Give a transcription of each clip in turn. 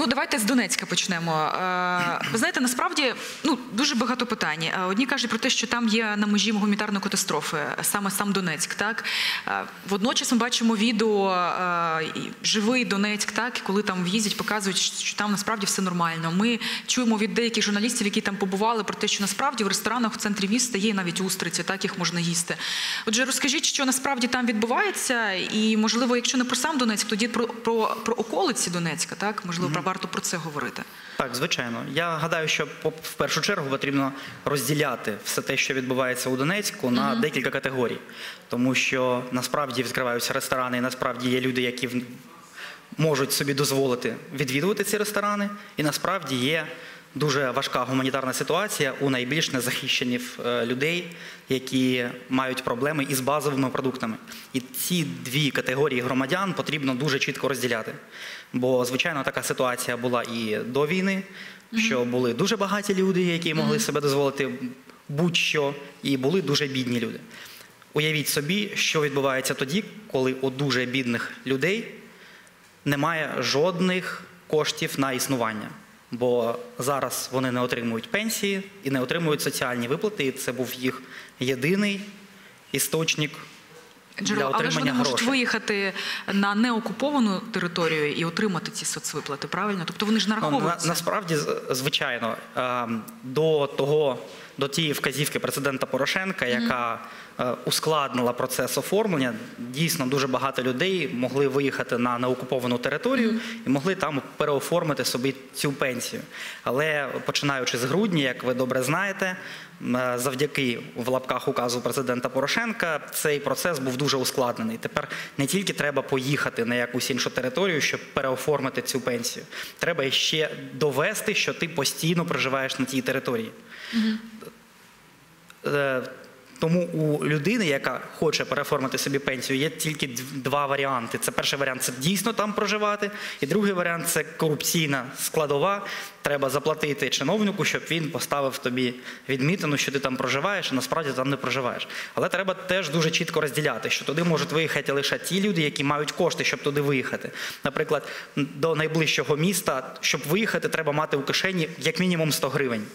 Ну, давайте з Донецька почнемо. Е, Ви знаєте, насправді ну дуже багато питань. Е, Одні кажуть про те, що там є на межі гуманітарної катастрофи, саме сам Донецьк. Так Е, водночас ми бачимо відео живий Донецьк, так коли там в'їздять, показують, що там насправді все нормально. Ми чуємо від деяких журналістів, які там побували, про те, що насправді в ресторанах в центрі міста є навіть устриці, так їх можна їсти. Отже, розкажіть, що насправді там відбувається, і можливо, якщо не про сам Донецьк, тоді про, про, про околиці Донецька, так можливо, про варто про це говорити. Так, звичайно. Я гадаю, що в першу чергу потрібно розділяти все те, що відбувається у Донецьку, на декілька категорій, тому що насправді відкриваються ресторани, і насправді є люди, які можуть собі дозволити відвідувати ці ресторани, і насправді є дуже важка гуманітарна ситуація у найбільш незахищених е, людей, які мають проблеми із базовими продуктами. І ці дві категорії громадян потрібно дуже чітко розділяти. Бо, звичайно, така ситуація була і до війни, що були дуже багаті люди, які могли себе дозволити будь-що, і були дуже бідні люди. Уявіть собі, що відбувається тоді, коли у дуже бідних людей немає жодних коштів на існування. Бо зараз вони не отримують пенсії і не отримують соціальні виплати. І це був їх єдиний істочник для Джерело, але ж вони отримання можуть грошей. виїхати на неокуповану територію і отримати ці соцвиплати, правильно? Тобто вони ж Ну, на, насправді, звичайно, е, до того, до тієї вказівки президента Порошенка, яка е, ускладнила процес оформлення, дійсно дуже багато людей могли виїхати на неокуповану територію і могли там переоформити собі цю пенсію. Але починаючи з грудня, як ви добре знаєте, завдяки в лапках указу президента Порошенка цей процес був дуже ускладнений. Тепер не тільки треба поїхати на якусь іншу територію, щоб переоформити цю пенсію. Треба ще довести, що ти постійно проживаєш на тій території. Е, Тому у людини, яка хоче переоформити собі пенсію, є тільки два варіанти. Це перший варіант це дійсно там проживати, і другий варіант це корупційна складова. Треба заплатити чиновнику, щоб він поставив тобі відмітину, що ти там проживаєш, а насправді там не проживаєш. Але треба теж дуже чітко розділяти, що туди можуть виїхати лише ті люди, які мають кошти, щоб туди виїхати. Наприклад, до найближчого міста, щоб виїхати, треба мати у кишені як мінімум 100 гривень.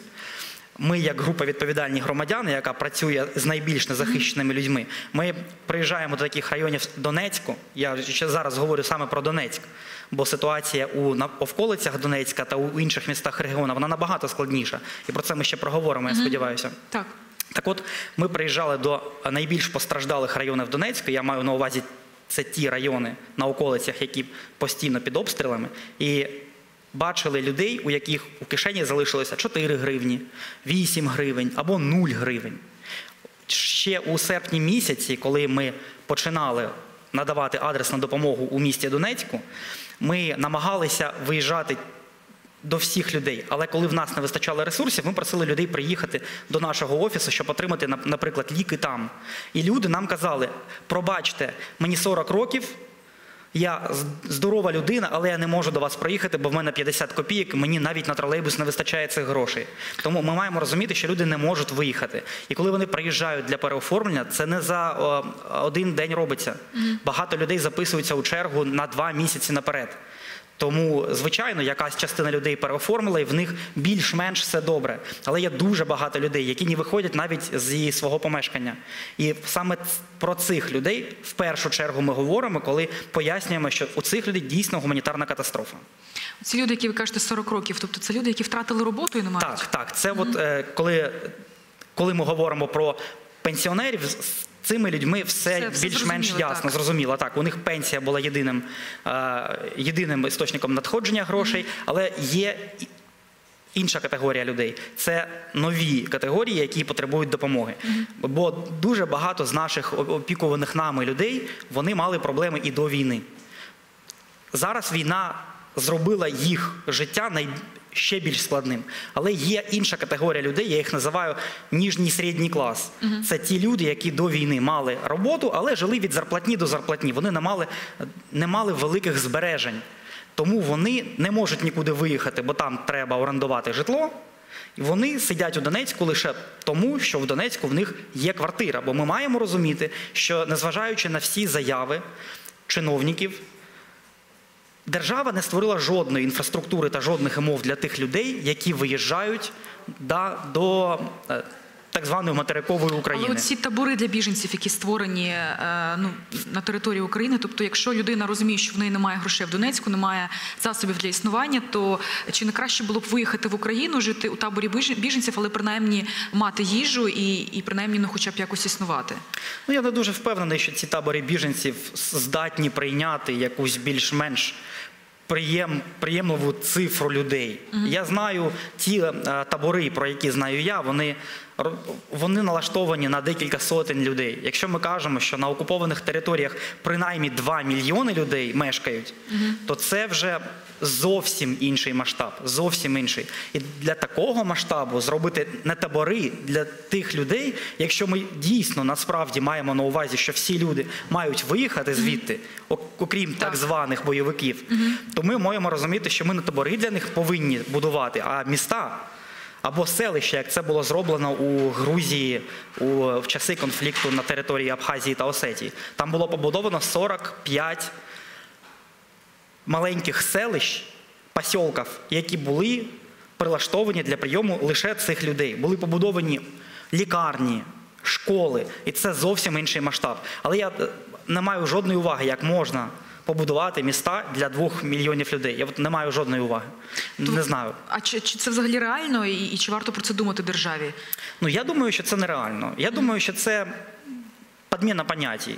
Ми, як група відповідальних громадян, яка працює з найбільш незахищеними людьми, ми приїжджаємо до таких районів Донецьку. Я ще зараз говорю саме про Донецьк, бо ситуація у на- овколицях Донецька та у інших містах регіону вона набагато складніша. І про це ми ще проговоримо, я сподіваюся. Так. Так от, ми приїжджали до найбільш постраждалих районів Донецька. Я маю на увазі це ті райони на околицях, які постійно під обстрілами. І бачили людей, у яких у кишені залишилося 4 гривні, 8 гривень або 0 гривень. Ще у серпні місяці, коли ми починали надавати адресну допомогу у місті Донецьку, ми намагалися виїжджати до всіх людей. Але коли в нас не вистачало ресурсів, ми просили людей приїхати до нашого офісу, щоб отримати, нап- наприклад, ліки там. І люди нам казали: пробачте, мені 40 років. Я здорова людина, але я не можу до вас проїхати, бо в мене 50 копійок, мені навіть на тролейбус не вистачає цих грошей. Тому ми маємо розуміти, що люди не можуть виїхати. І коли вони приїжджають для переоформлення, це не за один день робиться. Багато людей записуються у чергу на два місяці наперед. Тому, звичайно, якась частина людей переоформила, і в них більш-менш все добре. Але є дуже багато людей, які не виходять навіть зі свого помешкання. І саме про цих людей в першу чергу ми говоримо, коли пояснюємо, що у цих людей дійсно гуманітарна катастрофа. Ці люди, які ви кажете 40 років, тобто це люди, які втратили роботу і не мають. Так, так. Це от е, коли, коли ми говоримо про пенсіонерів, з з цими людьми все, Все- більш-менш ясно, так. зрозуміло. Так, у них пенсія була єдиним, е, єдиним істочником надходження грошей, але є. Інша категорія людей це нові категорії, які потребують допомоги. Бо дуже багато з наших опікуваних нами людей вони мали проблеми і до війни. Зараз війна зробила їх життя най... ще більш складним. Але є інша категорія людей, я їх називаю ніжній середній клас. Це ті люди, які до війни мали роботу, але жили від зарплатні до зарплатні. Вони не мали, не мали великих збережень. Тому вони не можуть нікуди виїхати, бо там треба орендувати житло. І вони сидять у Донецьку лише тому, що в Донецьку в них є квартира. Бо ми маємо розуміти, що незважаючи на всі заяви чиновників, держава не створила жодної інфраструктури та жодних умов для тих людей, які виїжджають до е, так званої материкової України. Але ці табори для біженців, які створені е, ну, на території України, тобто, якщо людина розуміє, що в неї немає грошей в Донецьку, немає засобів для існування, то чи не краще було б виїхати в Україну, жити у таборі біженців, але принаймні мати їжу і, і принаймні ну, хоча б якось існувати? Ну, я не дуже впевнений, що ці табори біженців здатні прийняти якусь більш-менш приєм, приємливу цифру людей. Я знаю ті е, табори, про які знаю я, вони, вони налаштовані на декілька сотень людей. Якщо ми кажемо, що на окупованих територіях принаймні 2 мільйони людей мешкають, то це вже зовсім інший масштаб, зовсім інший. І для такого масштабу зробити не табори для тих людей, якщо ми дійсно насправді маємо на увазі, що всі люди мають виїхати звідти, ок- окрім так, Так. званих бойовиків, то ми маємо розуміти, що ми не табори для них повинні будувати, а міста. Або селища, як це було зроблено у Грузії у, в часи конфлікту на території Абхазії та Осетії. Там було побудовано 45 маленьких селищ, посілків, які були прилаштовані для прийому лише цих людей. Були побудовані лікарні, школи, і це зовсім інший масштаб. Але я е, не маю жодної уваги, як можна побудувати міста для двох мільйонів людей. Я от не маю жодної уваги. Не знаю. А чи, чи це взагалі реально, і, і чи варто про це думати державі? Ну я думаю, що це нереально. Я думаю, що це підміна понятій.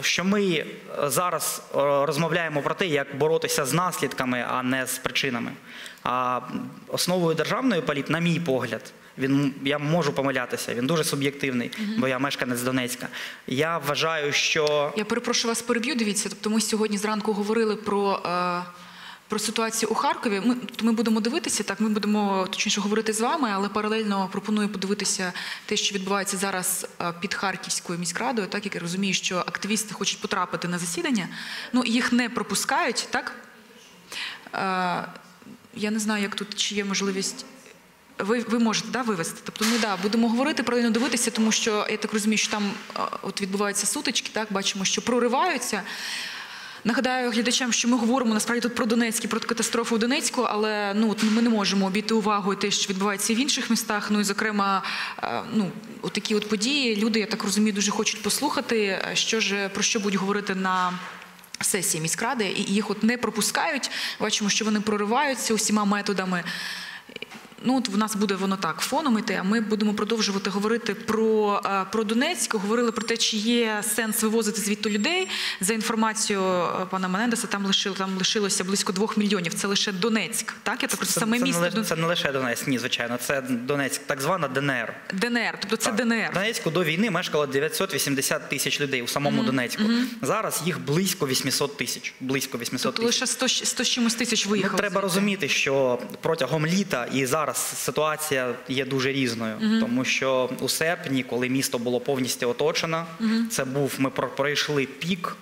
Що ми е, зараз е, розмовляємо про те, як боротися з наслідками, а не з причинами. А основою державної політики, на мій погляд, він я можу помилятися, він дуже суб'єктивний, бо я мешканець Донецька. Я вважаю, що Я перепрошую вас переб'ю. Дивіться, тобто ми сьогодні зранку говорили про. Е... Про ситуацію у Харкові ми, тобто ми будемо дивитися так. Ми будемо точніше говорити з вами, але паралельно пропоную подивитися те, що відбувається зараз е, під Харківською міськрадою. Так як я розумію, що активісти хочуть потрапити на засідання, ну їх не пропускають, так е, я не знаю, як тут чи є можливість. Ви, ви можете да, вивести. Тобто ми да, будемо говорити, паралельно дивитися, тому що я так розумію, що там от відбуваються сутички, так, бачимо, що прориваються. Нагадаю глядачам, що ми говоримо насправді тут про Донецьк про катастрофу в Донецьку, але ну от ми не можемо обійти увагою те, що відбувається в інших містах. Ну і зокрема, ну от такі от події. Люди, я так розумію, дуже хочуть послухати, що ж про що будуть говорити на. Сесії міськради і їх от не пропускають. Бачимо, що вони прориваються усіма методами. Ну, от в нас буде воно так фоном іти, а ми будемо продовжувати говорити про, е, про Донецьк. Говорили про те, чи є сенс вивозити звідти людей. За інформацією е, пана Менендеса, там лишило там лишилося близько двох мільйонів. Це лише Донецьк. Так, я так розумію, саме це, місто не, це не лише Донецьк, ні, звичайно, це Донецьк, так звана ДНР. ДНР, тобто це Так. ДНР. В Донецьку до війни мешкало 980 тисяч людей у самому Донецьку. Зараз їх близько 800 тисяч. Близько 800 Тобто тисяч. лише 100, 100 чимось тисяч виїхало. Ну, треба звідти. розуміти, що протягом літа і зараз ситуація є дуже різною, тому що у серпні, коли місто було повністю оточено, це був ми про- пройшли пік.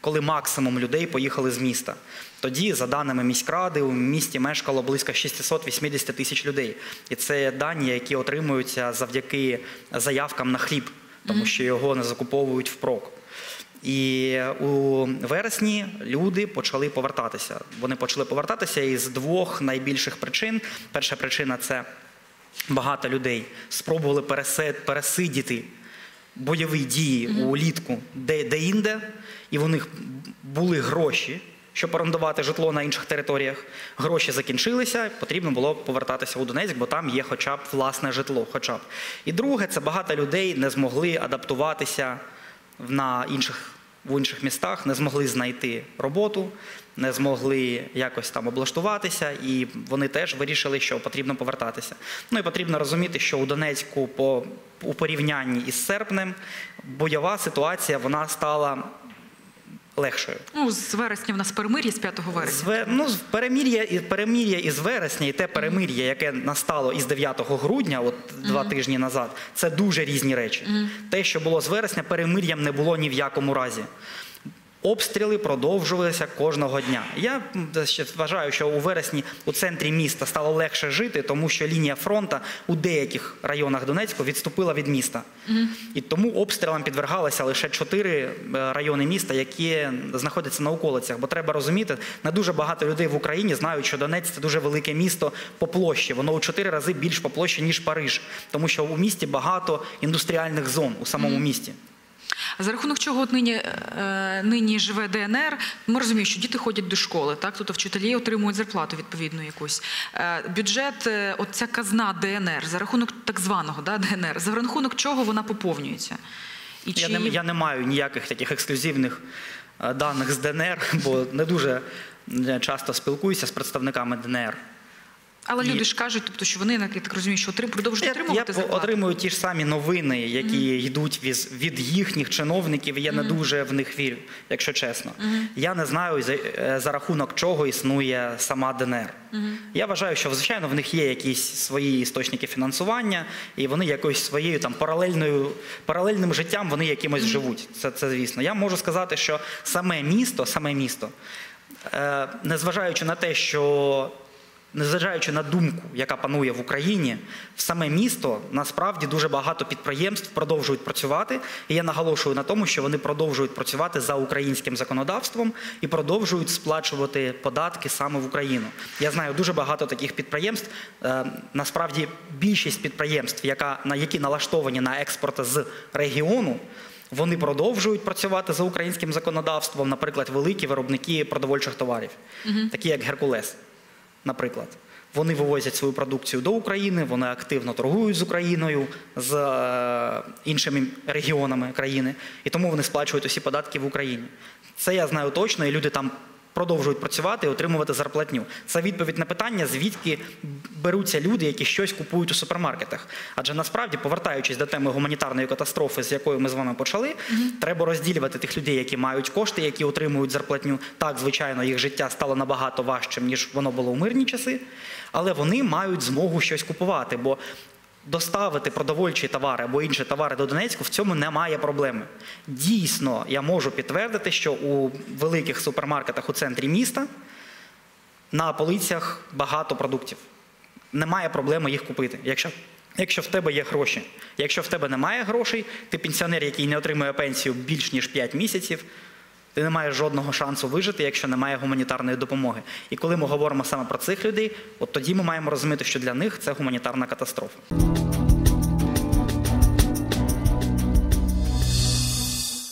Коли максимум людей поїхали з міста, тоді, за даними міськради, у місті мешкало близько 680 тисяч людей, і це дані, які отримуються завдяки заявкам на хліб, тому що його не закуповують впрок. І у вересні люди почали повертатися. Вони почали повертатися із двох найбільших причин. Перша причина це багато людей спробували пересидіти бойові дії улітку де- де-інде, і в них були гроші. Щоб орендувати житло на інших територіях, гроші закінчилися, потрібно було повертатися у Донецьк, бо там є хоча б власне житло. Хоча б. І друге, це багато людей не змогли адаптуватися на інших, в інших містах, не змогли знайти роботу, не змогли якось там облаштуватися, і вони теж вирішили, що потрібно повертатися. Ну і потрібно розуміти, що у Донецьку по у порівнянні із серпнем бойова ситуація вона стала легшою. Ну, з вересня в нас перемир'я з 5 вересня. Зве, ну, з перемір'я, і- перемір'я із вересня і те перемир'я, яке настало із 9 грудня, от два тижні назад, це дуже різні речі. Те, що було з вересня, перемир'ям не було ні в якому разі. Обстріли продовжувалися кожного дня. Я ще вважаю, що у вересні у центрі міста стало легше жити, тому що лінія фронту у деяких районах Донецьку відступила від міста. І тому обстрілам підвергалися лише чотири е, райони міста, які знаходяться на околицях. Бо треба розуміти, не дуже багато людей в Україні знають, що Донець це дуже велике місто по площі. Воно у чотири рази більш по площі, ніж Париж, тому що у місті багато індустріальних зон у самому місті. За рахунок чого от нині, е, нині живе ДНР, ми розуміємо, що діти ходять до школи, так? Тобто вчителі отримують зарплату відповідну якусь. Е, бюджет, е, от ця казна ДНР, за рахунок так званого да, ДНР, за рахунок чого вона поповнюється? І Я не, я не маю ніяких таких ексклюзивних даних з ДНР, бо не дуже часто спілкуюся з представниками ДНР. Але і- люди ж кажуть, тобто, що вони, я так розумію, що отрим- продовжують отримувати я зарплату. отримую ті ж самі новини, які йдуть від, від їхніх чиновників. і Я не дуже в них вірю, якщо чесно. Я не знаю за, е, за рахунок чого існує сама ДНР. Я вважаю, що звичайно в них є якісь свої істочники фінансування, і вони якоюсь своєю там паралельною паралельним життям вони якимось живуть. Це, це звісно. Я можу сказати, що саме місто, саме місто, е, незважаючи на те, що Незважаючи на думку, яка панує в Україні, в саме місто насправді дуже багато підприємств продовжують працювати. І я наголошую на тому, що вони продовжують працювати за українським законодавством і продовжують сплачувати податки саме в Україну. Я знаю дуже багато таких підприємств. Е, Насправді більшість підприємств, яка які налаштовані на експорт з регіону. Вони продовжують працювати за українським законодавством, наприклад, великі виробники продовольчих товарів, такі як Геркулес наприклад. Вони вивозять свою продукцію до України, вони активно торгують з Україною, з е, іншими регіонами країни, і тому вони сплачують усі податки в Україні. Це я знаю точно, і люди там продовжують працювати і отримувати зарплатню. Це відповідь на питання, звідки беруться люди, які щось купують у супермаркетах. Адже насправді, повертаючись до теми гуманітарної катастрофи, з якої ми з вами почали, треба розділювати тих людей, які мають кошти, які отримують зарплатню. Так, звичайно, їх життя стало набагато важчим, ніж воно було у мирні часи, але вони мають змогу щось купувати. бо Доставити продовольчі товари або інші товари до Донецьку в цьому немає проблеми. Дійсно, я можу підтвердити, що у великих супермаркетах у центрі міста на полицях багато продуктів. Немає проблеми їх купити. Якщо, якщо в тебе є гроші. Якщо в тебе немає грошей, ти пенсіонер, який не отримує пенсію більш ніж 5 місяців, ти не маєш жодного шансу вижити, якщо немає гуманітарної допомоги. І коли ми говоримо саме про цих людей, от тоді ми маємо розуміти, що для них це гуманітарна катастрофа.